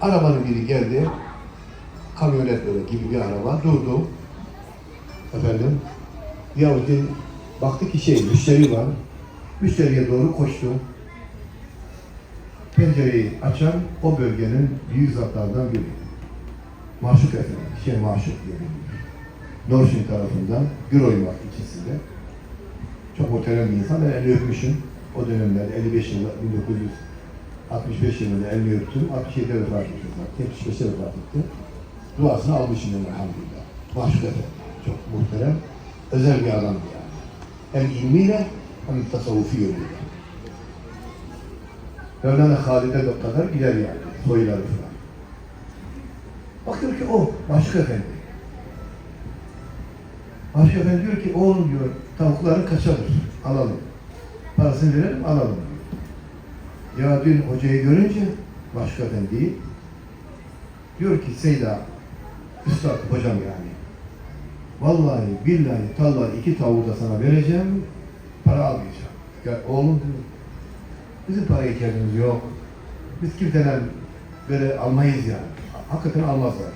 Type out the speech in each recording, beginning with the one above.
Arabanın biri geldi. Kamyonet böyle gibi bir araba. Durdu. Efendim. Yahudi baktı ki şey müşteri var. Müşteriye doğru koştu. Pencereyi açan o bölgenin büyük zatlardan biri. Maşuk efendim. Şey maşuk diye Norşin tarafından Güroy var ikisinde. Çok muhterem bir insan. Ben elini öpmüşüm. O dönemler 55 yıllar 1900 65 yılında elini öptüm. 67'de vefat etti. 75'e vefat etti. Duasını almışım elhamdülillah. Mahşud Efendi. Çok muhterem. Özel bir adamdı yani. Hem ilmiyle hem tasavvufi yönüyle. Mevlana Halid'e de kadar gider yani. Soyları falan. Baktım ki oh, o Mahşud Efendi. Mahşud Efendi diyor ki oğlum diyor tavukları kaçadır. Alalım. Parasını verelim alalım. Ya dün hocayı görünce Maşuk Efendi'yi diyor ki Seyda Üstad hocam yani vallahi billahi tallahi iki tavuğu da sana vereceğim para almayacağım. Ya oğlum diyor bizim para ihtiyacımız yok. Biz kimseden böyle almayız yani. Hakikaten almazlar.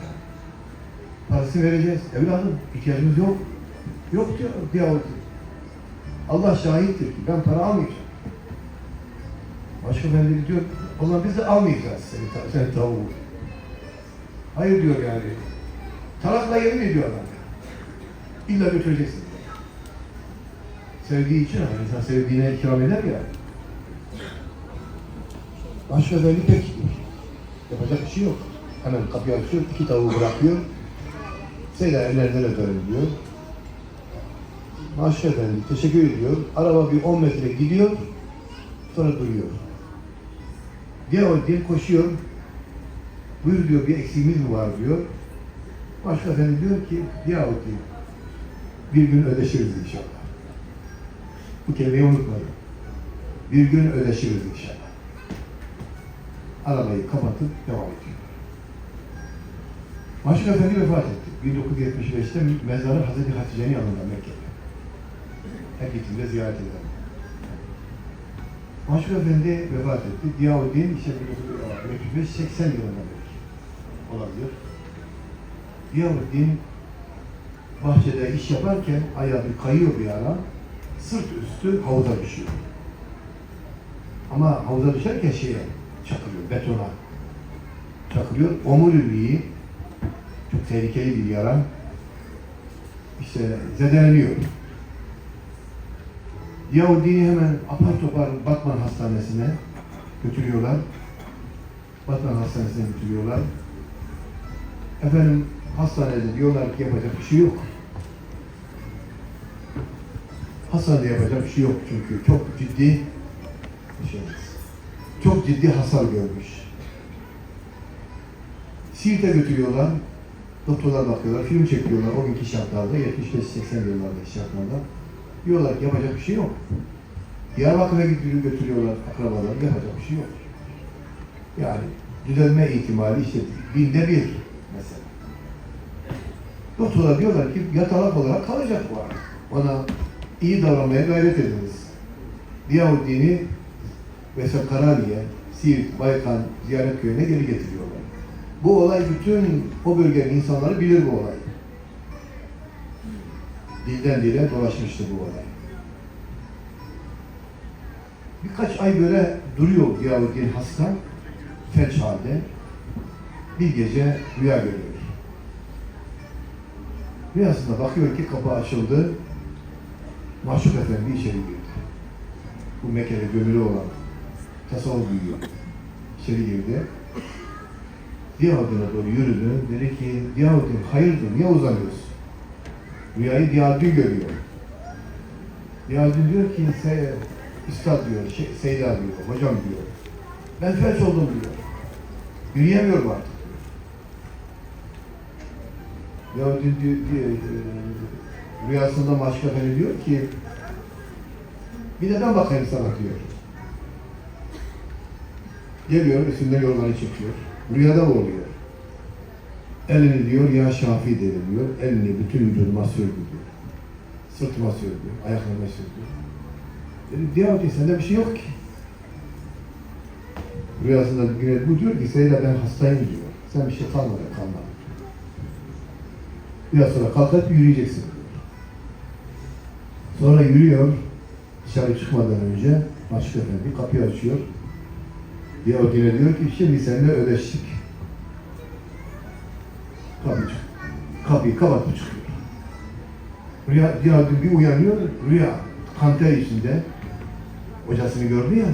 Parasını vereceğiz. Evladım ihtiyacımız yok. Yok diyor. diyor. Allah şahittir ki ben para almayacağım. Başka efendi diyor, o zaman biz de almayacağız seni, senin tavuğu. Hayır diyor yani. Talakla yemin ediyor adam. İlla götüreceksin. Sevdiği için ama insan sevdiğine ikram eder ya. Başka efendi pek yapacak bir şey yok. Hemen kapıyı açıyor, iki tavuğu bırakıyor. Seyda ellerden öperim diyor. Maşallah efendi teşekkür ediyor. Araba bir 10 metre gidiyor. Sonra duruyor. Diye koşuyor. Buyur diyor bir eksiğimiz mi var diyor. Başka efendi diyor ki diyor. Bir gün ödeşiriz inşallah. Bu kelimeyi unutmayın. Bir gün ödeşiriz inşallah. Arabayı kapatıp devam ediyor. Başka efendi vefat etti. 1975'te mezarı Hazreti Hatice'nin yanında Mekke'de. Her gittiğimde ziyaret ederim. Maşuk Efendi vefat etti. Diyavuddin işte 1975 80 yılında belki olabilir. Diyavuddin bahçede iş yaparken ayağı bir kayıyor bir ara. Sırt üstü havuza düşüyor. Ama havuza düşerken şeye çakılıyor, betona çakılıyor. Omuriliği çok tehlikeli bir yara. İşte zedeleniyor. Yahudi'yi hemen apar topar Batman Hastanesi'ne götürüyorlar. Batman Hastanesi'ne götürüyorlar. Efendim hastanede diyorlar ki yapacak bir şey yok. Hastanede yapacak bir şey yok çünkü çok ciddi bir şey. Çok ciddi hasar görmüş. Siirt'e götürüyorlar. Doktorlar bakıyorlar, film çekiyorlar o günkü şartlarda, 75-80 yıllardaki şartlarda. Diyorlar ki yapacak bir şey yok. Diyarbakır'a gidiyor, götürüyorlar akrabalar, yapacak bir şey yok. Yani düzelme ihtimali işte binde bir mesela. Doktorlar diyorlar ki yatalak olarak kalacak bu artık. Ona iyi davranmaya gayret ediniz. Diyavuddin'i mesela Karaniye, Siirt, Baykan ziyaret köyüne geri getiriyorlar. Bu olay bütün o bölgenin insanları bilir bu olay. Dilden dile dolaşmıştı bu olay. Birkaç ay böyle duruyor Diyavuddin hasta, felç halde. Bir gece rüya görüyor. Rüyasında bakıyor ki kapı açıldı. Maşuk Efendi içeri girdi. Bu Mekke'de gömülü olan tasavvuf büyüyor. İçeri girdi. Diyarbakır'a doğru yürüdü. Dedi ki, Diyarbakır hayırdır, niye uzanıyorsun? Rüyayı Diyarbakır görüyor. Diyarbakır diyor ki, Se Üstad diyor, şey, Seyda diyor, hocam diyor. Ben felç oldum diyor. Yürüyemiyorum artık. diyor. Ya diyor, e, rüyasında Maşka Efendi diyor ki, bir de ben bakayım sana diyor. Geliyor, üstünde yorganı çekiyor. Rüyada oluyor? Elini diyor ya Şafi dedim diyor. Elini bütün vücuduma sürdü diyor. Sırtıma sürdü, ayaklarıma sürdü. Dedim diyor ki sende bir şey yok ki. Rüyasında yine bu diyor ki Seyda ben hastayım diyor. Sen bir şey kalmadı kalmadı. Biraz sonra kalkıp yürüyeceksin diyor. Sonra yürüyor. Dışarı çıkmadan önce Aşık Efendi kapıyı açıyor. Yahudine diyor ki şimdi seninle ödeştik. Kapı çık. Kapıyı kapatıp çıkıyor. Rüya, Yahudi bir uyanıyor. Rüya kanter içinde. Hocasını gördü ya.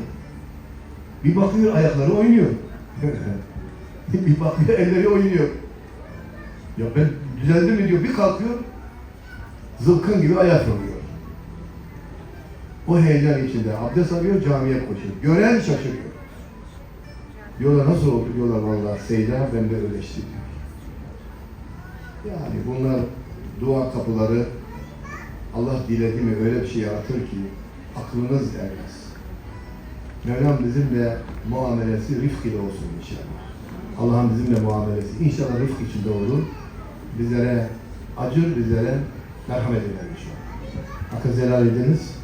Bir bakıyor ayakları oynuyor. bir bakıyor elleri oynuyor. Ya ben düzeldim mi diyor. Bir kalkıyor. Zılkın gibi ayak oluyor. O heyecan içinde abdest alıyor, camiye koşuyor. Gören şaşırıyor. Diyorlar nasıl oldu? Diyorlar vallahi Seyda ben de öleşti diyor. Yani bunlar dua kapıları Allah diledi mi öyle bir şey yaratır ki aklınız ermez. Mevlam bizimle muamelesi rifk ile olsun inşallah. Allah'ın bizimle muamelesi inşallah rifk içinde olur. Bizlere acır, bizlere merhamet eder inşallah. Hakkı zelal ediniz.